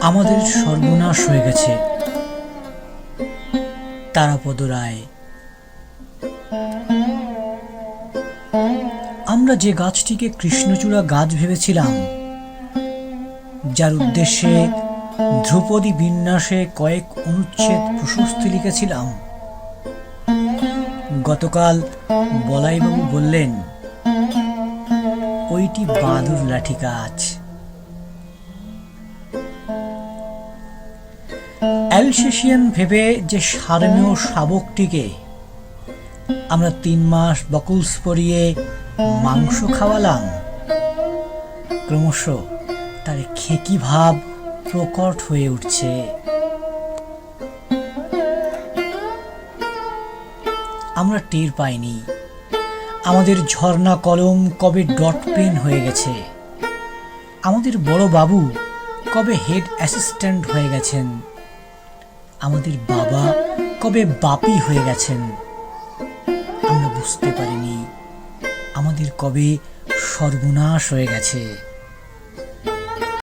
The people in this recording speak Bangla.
আমাদের সর্বনাশ হয়ে গেছে। তারাপদ রায়। আমরা যে গাছটিকে কৃষ্ণচূড়া গাছ ভেবেছিলাম, যার উদ্দেশ্যে ধ্রুপদী বিন্যাসে কয়েক অনুচ্ছেদ প্রশস্তি লিখেছিলাম। গতকাল বলাইবাবু বললেন, ওইটি বাদুর লাঠি গাছ। অ্যালসেশিয়ান ভেবে যে সারমেয় শাবকটিকে আমরা তিন মাস বকুলস পরিয়ে মাংস খাওয়ালাম, ক্রমশ তার খেকি ভাব প্রকট হয়ে উঠছে। আমরা টের পাইনি, আমাদের ঝর্ণা কলম কবে ডট পেন হয়ে গেছে, আমাদের বড় বাবু কবে হেড অ্যাসিস্ট্যান্ট হয়ে গেছেন। আমাদের বাবা কবে বাপি হয়ে গেছেন আমরা বুঝতে পারিনি। আমাদের কবে সর্বনাশ হয়ে গেছে।